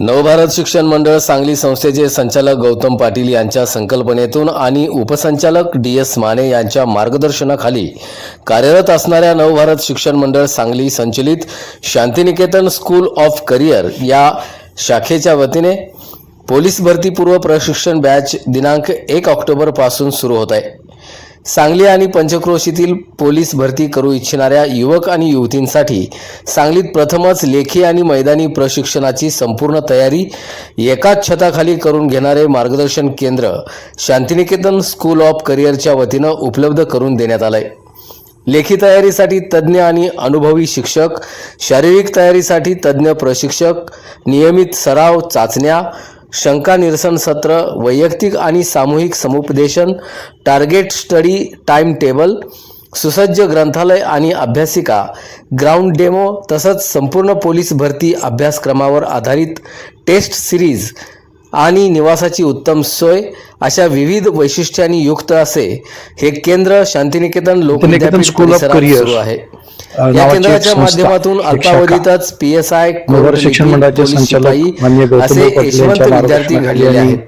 नवभारत शिक्षण मंडळ सांगली संस्थेचे संचालक गौतम पाटील यांच्या संकल्पनेतून आणि उपसंचालक डी एस माने यांच्या मार्गदर्शनाखाली कार्यरत असणाऱ्या नवभारत शिक्षण मंडळ सांगली संचलित शांतिनिकेतन स्कूल ऑफ करिअर या शाखेच्या वतीने पोलीस भरतीपूर्व प्रशिक्षण बॅच दिनांक एक ऑक्टोबरपासून सुरू होत आहे. सांगली आणि पंचक्रोशीतील पोलीस भरती करू इच्छिणाऱ्या युवक आणि युवतींसाठी सांगलीत प्रथमच लेखी आणि मैदानी प्रशिक्षणाची संपूर्ण तयारी एकाच छताखाली करून घेणारे मार्गदर्शन केंद्र शांतिनिकेतन स्कूल ऑफ करिअरच्या वतीनं उपलब्ध करून देण्यात आलंय. लेखी तयारीसाठी तज्ज्ञ आणि अनुभवी शिक्षक शारीरिक तयारीसाठी तज्ज्ञ प्रशिक्षक नियमित सराव चाचण्या शंका निरसन सत्र वैयक्तिक आणि सामूहिक समुपदेशन टार्गेट स्टडी टाइम टेबल सुसज्ज ग्रंथालय आणि अभ्यासिका ग्राउंड डेमो तसंच संपूर्ण पोलीस भरती अभ्यासक्रमावर आधारित टेस्ट सिरीज आणि निवासाची उत्तम सोय अशा विविध वैशिष्ट्यांनी युक्त असे हे केंद्र शांतिनिकेतन of परिसरात Career, सुरू आहे या केंद्राच्या माध्यमातून. अल्पावधीतच पी एस आय शिक्षण मंडळाचे संचालक असे यशवंत विद्यार्थी घडलेले आहेत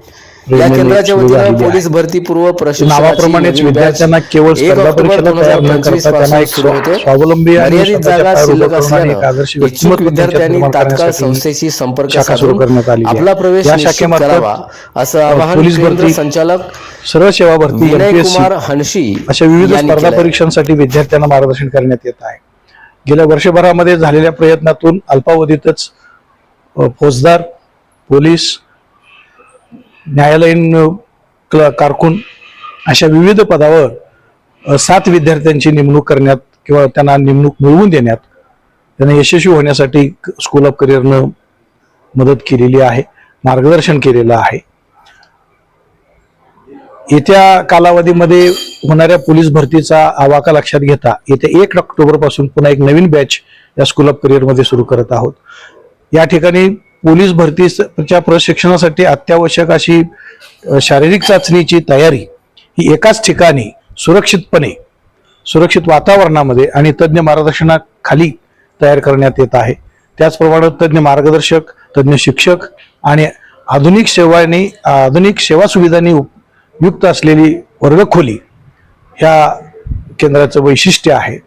या केंद्राच्या वतीनं. पोलीस भरती पूर्व नावाप्रमाणेच विद्यार्थ्यांना केवळ एक स्पर्धा ऑक्टोबर परीक्षेला तयार न 2025 करता त्यांना पासून एक सुरू होते स्वावलंबी आणि जागा शिल्लक असल्यानं इच्छुक विद्यार्थ्यांनी तात्काळ संस्थेशी संपर्क साधून. आपला प्रवेश निश्चित करावा असं आवाहन पोलीस केंद्र भरती, संचालक सर्व सेवा भरती कुमार हनशी अशा विविध स्पर्धा. परीक्षांसाठी विद्यार्थ्यांना मार्गदर्शन करण्यात येत आहे गेल्या वर्षभरामध्ये झालेल्या प्रयत्नातून अल्पावधीतच फौजदार पोलीस न्यायालयीन क्ल- कारकून अशा विविध पदावर सात विद्यार्थ्यांची नेमणूक करण्यात किंवा त्यांना नेमणूक मिळवून देण्यात त्यांना यशस्वी होण्यासाठी स्कूल ऑफ करिअरनं मदत केलेली आहे मार्गदर्शन केलेलं आहे. येत्या कालावधीमध्ये होणाऱ्या पोलीस भरतीचा आवाका लक्षात घेता येत्या एक ऑक्टोबरपासून पुन्हा एक नवीन बॅच या स्कूल ऑफ करिअरमध्ये सुरू करत आहोत. या ठिकाणी पोलीस भरतीच्या प्रशिक्षणासाठी अत्यावश्यक अशी शारीरिक चाचणीची तयारी ही एकाच ठिकाणी सुरक्षितपणे सुरक्षित वातावरणामध्ये आणि तज्ज्ञ मार्गदर्शनाखाली तयार करण्यात येत आहे. त्याचप्रमाणे तज्ज्ञ मार्गदर्शक तज्ज्ञ शिक्षक आणि आधुनिक सेवांनी आधुनिक सेवा सुविधांनी युक्त असलेली वर्गखोली ह्या केंद्राचं वैशिष्ट्य आहे.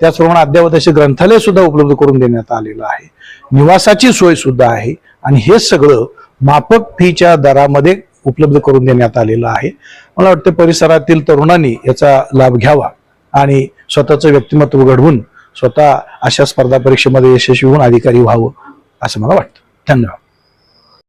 त्याचप्रमाणे अद्ययावत असे ग्रंथालय सुद्धा उपलब्ध करून देण्यात आलेलं आहे. निवासाची सोय सुद्धा आहे. आणि हे सगळं माफक फीच्या दरामध्ये उपलब्ध करून देण्यात आलेलं आहे. मला वाटतं परिसरातील तरुणांनी याचा लाभ घ्यावा आणि स्वतःचं व्यक्तिमत्व घडवून स्वतः अशा स्पर्धा परीक्षेमध्ये यशस्वी होऊन अधिकारी व्हावं असं मला वाटतं. धन्यवाद.